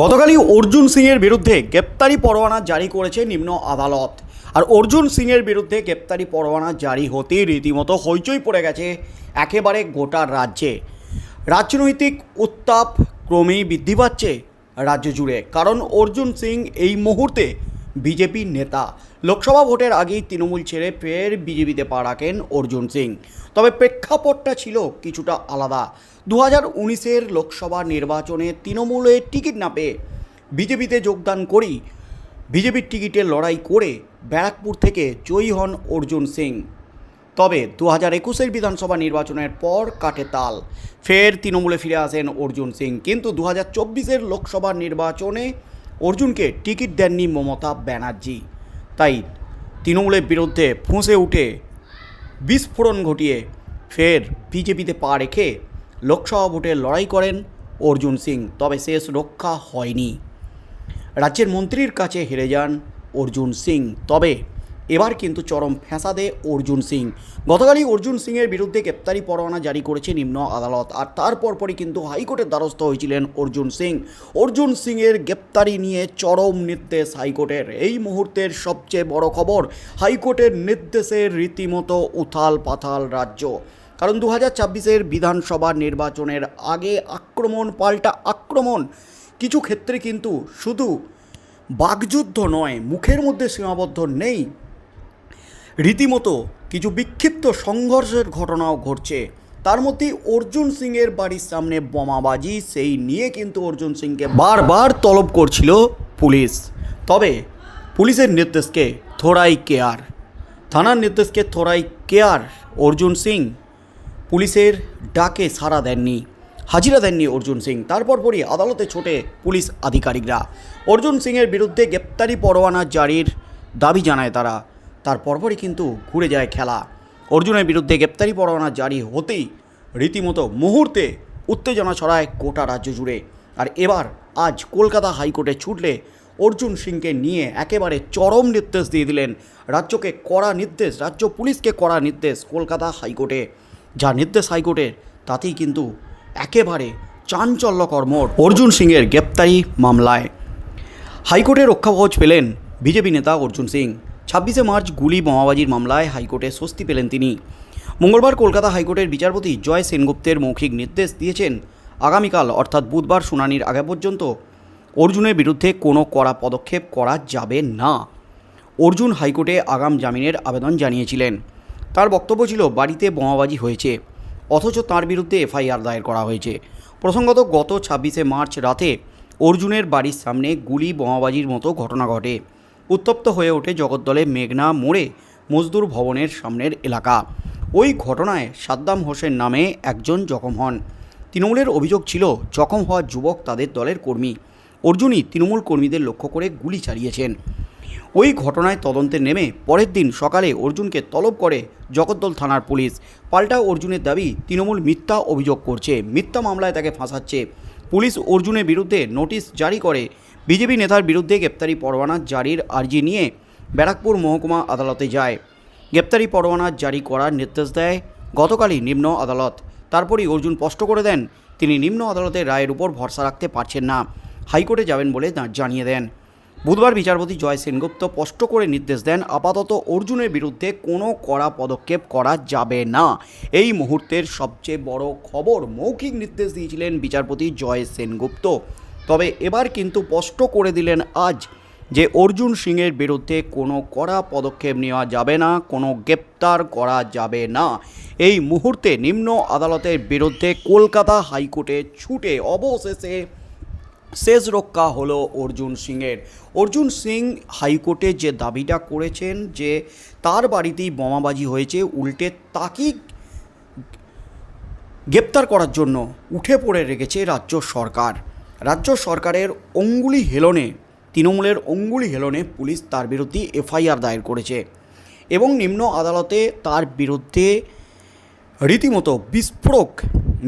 গতকালই অর্জুন সিংয়ের বিরুদ্ধে গ্রেপ্তারি পরোয়ানা জারি করেছে নিম্ন আদালত। আর অর্জুন সিংয়ের বিরুদ্ধে গ্রেপ্তারি পরোয়ানা জারি হতেই রীতিমতো হইচই পড়ে গেছে একেবারে গোটা রাজ্যে। রাজনৈতিক উত্তাপ ক্রমেই বৃদ্ধি পাচ্ছে রাজ্য জুড়ে। কারণ অর্জুন সিং এই মুহূর্তে বিজেপির নেতা। লোকসভা ভোটের আগেই তৃণমূল ছেড়ে ফের বিজেপিতে পা রাখেন অর্জুন সিং। তবে প্রেক্ষাপটটা ছিল কিছুটা আলাদা। দু হাজার উনিশের লোকসভা নির্বাচনে তৃণমূলের টিকিট না পেয়ে বিজেপিতে যোগদান করি, বিজেপির টিকিটে লড়াই করে ব্যারাকপুর থেকে জয়ী হন অর্জুন সিং। তবে দু হাজার একুশের বিধানসভা নির্বাচনের পর কাটে তাল। ফের তৃণমূলে ফিরে আসেন অর্জুন সিং। কিন্তু দু হাজার চব্বিশের লোকসভা নির্বাচনে অর্জুনকে টিকিট দেননি মমতা ব্যানার্জি। তাই তৃণমূলের বিরুদ্ধে ফুঁসে উঠে বিস্ফোরণ ঘটিয়ে ফের বিজেপিতে পা রেখে লোকসভা ভোটে লড়াই করেন অর্জুন সিং, তবে শেষ রক্ষা হয়নি। রাজ্যের মন্ত্রীর কাছে হেরে যান অর্জুন সিং, তবে এবার কিন্তু চরম ফ্যাসাদে অর্জুন সিং। গতকালই অর্জুন সিংয়ের বিরুদ্ধে গ্রেপ্তারি পরোয়ানা জারি করেছে নিম্ন আদালত, আর তারপর পরই কিন্তু হাইকোর্টের দ্বারস্থ হয়েছিলেন অর্জুন সিং। অর্জুন সিংয়ের গ্রেপ্তারি নিয়ে চরম নির্দেশ হাইকোর্টের। এই মুহূর্তের সবচেয়ে বড় খবর, হাইকোর্টের নির্দেশের রীতিমতো উথাল পাথাল রাজ্য। কারণ দু হাজার ছাব্বিশের বিধানসভা নির্বাচনের আগে আক্রমণ পাল্টা আক্রমণ। কিছু ক্ষেত্রে কিন্তু শুধু বাকযুদ্ধ নয়, মুখের মধ্যে সীমাবদ্ধ নেই। রীতিমতো কিছু বিক্ষিপ্ত সংঘর্ষের ঘটনাও ঘটছে। তার মধ্যেই অর্জুন সিংয়ের বাড়ির সামনে বোমাবাজি, সেই নিয়ে কিন্তু অর্জুন সিংকে বারবার তলব করছিল পুলিশ। তবে পুলিশের নির্দেশকে থোড়াই কেয়ার। থানার নির্দেশকে থোড়াই কেয়ার অর্জুন সিং পুলিশের ডাকে সাড়া দেননি, হাজিরা দেননি অর্জুন সিং। তারপর পরই আদালতে ছোটে পুলিশ আধিকারিকরা। অর্জুন সিংয়ের বিরুদ্ধে গ্রেপ্তারি পরোয়ানা জারির দাবি জানায় তারা। তার পরপরই কিন্তু ঘুরে যায় খেলা। অর্জুনের বিরুদ্ধে গ্রেপ্তারি পরোয়ানা জারি হতেই রীতিমতো মুহূর্তে উত্তেজনা ছড়ায় গোটা রাজ্য জুড়ে। আর এবার আজ কলকাতা হাইকোর্টে ছুটলে অর্জুন সিংকে নিয়ে একেবারে চরম নির্দেশ দিয়ে দিলেন রাজ্যকে কড়া নির্দেশ, রাজ্য পুলিশকে কড়া নির্দেশ কলকাতা হাইকোর্টে। যা নির্দেশ হাইকোর্টের, তাতেই কিন্তু একেবারে চাঞ্চল্যকর মোড় অর্জুন সিংয়ের গ্রেপ্তারি মামলায়। হাইকোর্টে রক্ষাকবচ পেলেন বিজেপি নেতা অর্জুন সিং। ছাব্বিশে মার্চ গুলি বোমাবাজির মামলায় হাইকোর্টে স্বস্তি পেলেন তিনি। মঙ্গলবার কলকাতা হাইকোর্টের বিচারপতি জয় সেনগুপ্তের মৌখিক নির্দেশ দিয়েছেন। আগামীকাল, অর্থাৎ বুধবার শুনানির আগে পর্যন্ত, অর্জুনের বিরুদ্ধে কোনো কড়া পদক্ষেপ করা যাবে না। অর্জুন হাইকোর্টে আগাম জামিনের আবেদন জানিয়েছিলেন। তার বক্তব্য ছিল, বাড়িতে বোমাবাজি হয়েছে। অথচ তার বিরুদ্ধে এফআইআর দায়ের করা হয়েছে। প্রসঙ্গত, গত ছাব্বিশে মার্চ রাতে অর্জুনের বাড়ির সামনে গুলি বোমাবাজির মতো ঘটনা ঘটে। উত্তপ্ত হয়ে ওঠে জগদ্দলে মেঘনা মোড়ে মজদুর ভবনের সামনের এলাকা। ওই ঘটনায় সাদ্দাম হোসেন নামে একজন জখম হন। তৃণমূলের অভিযোগ ছিল, জখম হওয়া যুবক তাদের দলের কর্মী। অর্জুনই তৃণমূল কর্মীদের লক্ষ্য করে গুলি চালিয়েছেন। ওই ঘটনায় তদন্তে নেমে পরের দিন সকালে অর্জুনকে তলব করে জগদ্দল থানার পুলিশ। পাল্টা অর্জুনের দাবি, তৃণমূল মিথ্যা অভিযোগ করছে। মিথ্যা মামলায় তাকে ফাঁসাচ্ছে। পুলিশ অর্জুনের বিরুদ্ধে নোটিশ জারি করে। বিজেপি নেতার বিরুদ্ধে গ্রেপ্তারি পরোয়ানা জারির আর্জি নিয়ে ব্যারাকপুর মহকুমা আদালতে যায়। গ্রেপ্তারি পরোয়ানা জারি করার নির্দেশ দেয় গতকালই নিম্ন আদালত। তারপরই অর্জুন স্পষ্ট করে দেন, তিনি নিম্ন আদালতের রায়ের উপর ভরসা রাখতে পারছেন না। হাইকোর্টে যাবেন বলে জানিয়ে দেন। বুধবার বিচারপতি জয় সেনগুপ্ত স্পষ্ট করে নির্দেশ দেন, আপাতত অর্জুনের বিরুদ্ধে কোনো কড়া পদক্ষেপ করা যাবে না। এই মুহূর্তের সবচেয়ে বড় খবর মৌখিক নির্দেশ দিয়েছিলেন বিচারপতি জয় সেনগুপ্ত। তবে এবার কিন্তু স্পষ্ট করে দিলেন আজ যে অর্জুন সিংয়ের বিরুদ্ধে কোনো কড়া পদক্ষেপ নেওয়া যাবে না, কোনো গ্রেপ্তার করা যাবে না। এই মুহূর্তে নিম্ন আদালতের বিরুদ্ধে কলকাতা হাইকোর্টে ছুটে অবশেষে শেষ রক্ষা হলো অর্জুন সিংয়ের। অর্জুন সিং হাইকোর্টে যে দাবিটা করেছেন যে তার বাড়িতেই বোমাবাজি হয়েছে, উল্টে তাকেই গ্রেপ্তার করার জন্য উঠে পড়ে রেখেছে রাজ্য সরকার। রাজ্য সরকারের অঙ্গুলি হেলনে, তৃণমূলের অঙ্গুলি হেলনে পুলিশ তার বিরুদ্ধে এফআইআর দায়ের করেছে এবং নিম্ন আদালতে তার বিরুদ্ধে রীতিমতো বিস্ফোরক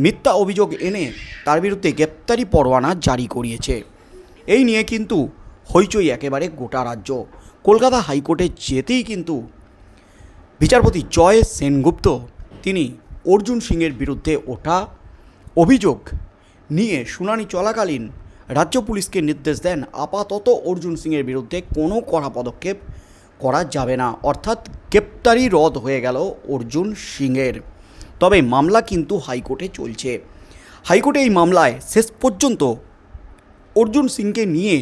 মিথ্যা অভিযোগ এনে তার বিরুদ্ধে গ্রেপ্তারি পরোয়ানা জারি করিয়েছে। এই নিয়ে কিন্তু হইচই একেবারে গোটা রাজ্য। কলকাতা হাইকোর্টে যেতেই কিন্তু বিচারপতি জয় সেনগুপ্ত, তিনি অর্জুন সিংয়ের বিরুদ্ধে ওঠা অভিযোগ নিয়ে শুনানি চলাকালীন রাজ্য পুলিশকে নির্দেশ দেন, আপাতত অর্জুন সিংয়ের বিরুদ্ধে কোনো কড়া পদক্ষেপ করা যাবে না। অর্থাৎ গ্রেপ্তারি রদ হয়ে গেল অর্জুন সিংয়ের। তবে মামলা কিন্তু হাইকোর্টে চলছে। হাইকোর্টে এই মামলায় শেষ পর্যন্ত অর্জুন সিংকে নিয়ে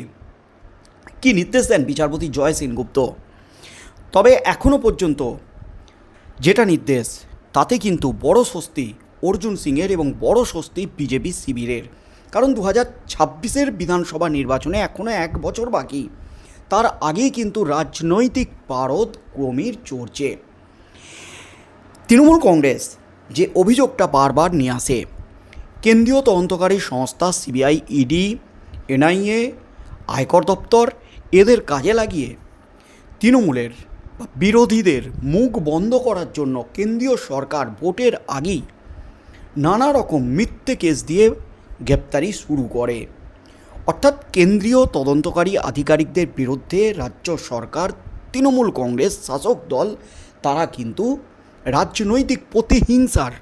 কি নির্দেশ দেন বিচারপতি জয় সেনগুপ্ত? তবে এখনও পর্যন্ত যেটা নির্দেশ, তাতে কিন্তু বড় স্বস্তি অর্জুন সিংয়ের এবং বড় স্বস্তি বিজেপি শিবিরের। কারণ দু হাজার ছাব্বিশের বিধানসভা নির্বাচনে এখনও এক বছর বাকি। তার আগেই কিন্তু রাজনৈতিক পারদ ক্রমের চড়ছে। তৃণমূল কংগ্রেস যে অভিযোগটা বারবার নিয়ে আসে। কেন্দ্রীয় তদন্তকারী সংস্থা সিবিআই, ইডি, এনআইএ, আয়কর দপ্তর এদের কাজে লাগিয়ে তৃণমূলের বিরোধীদের মুখ বন্ধ করার জন্য কেন্দ্রীয় সরকার ভোটের আগেই নানা রকম মিথ্যে কেস দিয়ে গ্রেপ্তারি শুরু করে। অর্থাৎ কেন্দ্রীয় তদন্তকারী আধিকারিকদের বিরুদ্ধে রাজ্য সরকার, তৃণমূল কংগ্রেস শাসক দল, তারা কিন্তু রাজনৈতিক প্রতিহিংসার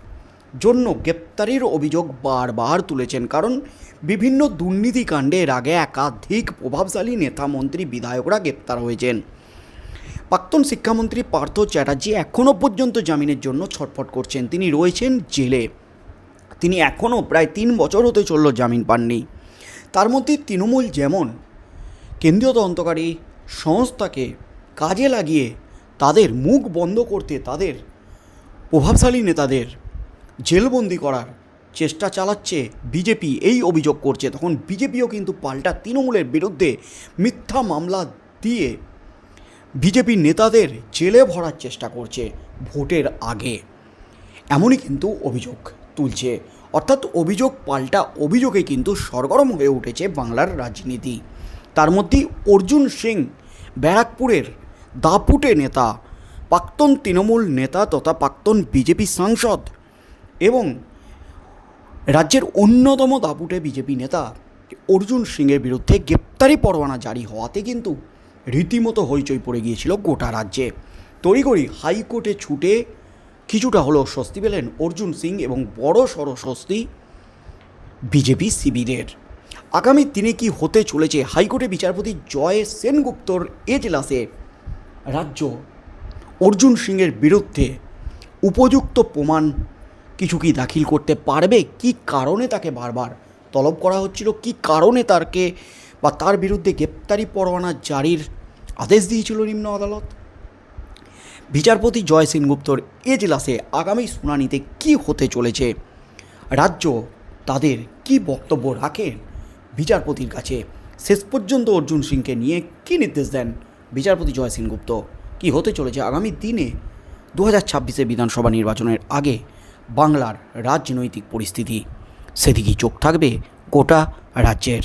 জন্য গ্রেপ্তারির অভিযোগ বারবার তুলেছেন, কারণ বিভিন্ন দুর্নীতিকাণ্ডের আগে একাধিক প্রভাবশালী নেতা মন্ত্রী বিধায়করা গ্রেপ্তার হয়েছেন। প্রাক্তন শিক্ষামন্ত্রী পার্থ চ্যাটার্জি এখনও পর্যন্ত জামিনের জন্য ছটফট করছেন। তিনি রয়েছেন জেলে। তিনি এখনও প্রায় তিন বছর হতে চলল জামিন পাননি। তার মধ্যে তৃণমূল যেমন কেন্দ্রীয় তদন্তকারী সংস্থাকে কাজে লাগিয়ে তাদের মুখ বন্ধ করতে তাদের প্রভাবশালী নেতাদের জেলবন্দি করার চেষ্টা চালাচ্ছে বিজেপি, এই অভিযোগ করছে। তখন বিজেপিও কিন্তু পাল্টা তৃণমূলের বিরুদ্ধে মিথ্যা মামলা দিয়ে বিজেপি নেতাদের জেলে ভরার চেষ্টা করছে ভোটের আগে। এমনই কিন্তু অভিযোগ তুলছে। অর্থাৎ অভিযোগ পাল্টা অভিযোগে কিন্তু সরগরম হয়ে উঠেছে বাংলার রাজনীতি। তার মধ্যেই অর্জুন সিং ব্যারাকপুরের দাপুটে নেতা প্রাক্তন তৃণমূল নেতা তথা প্রাক্তন বিজেপি সাংসদ এবং রাজ্যের অন্যতম দাপুটে বিজেপি নেতা অর্জুন সিংয়ের বিরুদ্ধে গ্রেপ্তারি পরোয়ানা জারি হওয়াতে কিন্তু রীতিমতো হইচই পড়ে গিয়েছিল গোটা রাজ্যে। তড়িঘড়ি হাইকোর্টে ছুটে কিছুটা হলেও স্বস্তি পেলেন অর্জুন সিং এবং বড় সড় স্বস্তি বিজেপি শিবিরের। আগামী দিনে কি হতে চলেছে? হাইকোর্টে বিচারপতি জয় সেনগুপ্তর এজলাসে রাজ্য অর্জুন সিংয়ের বিরুদ্ধে উপযুক্ত প্রমাণ কিছু কি দাখিল করতে পারবে? কি কারণে তাকে বারবার তলব করা হচ্ছিল? কি কারণে তারকে বা তার বিরুদ্ধে গ্রেপ্তারি পরোয়ানা জারির আদেশ দিয়েছিল নিম্ন আদালত? বিচারপতি জয় সেনগুপ্তর এজলাসে আগামী শুনানিতে কি হতে চলেছে? রাজ্য তাদের কি বক্তব্য রাখেন? বিচারপতির কাছে শেষ পর্যন্ত অর্জুন সিংকে নিয়ে কি নির্দেশ দেন বিচারপতি জয় সেনগুপ্ত? কি হতে চলেছে আগামী দিনে? দু হাজার ছাব্বিশে বিধানসভা নির্বাচনের আগে বাংলার রাজনৈতিক পরিস্থিতি। সেদিকেই চোখ থাকবে গোটা রাজ্যের।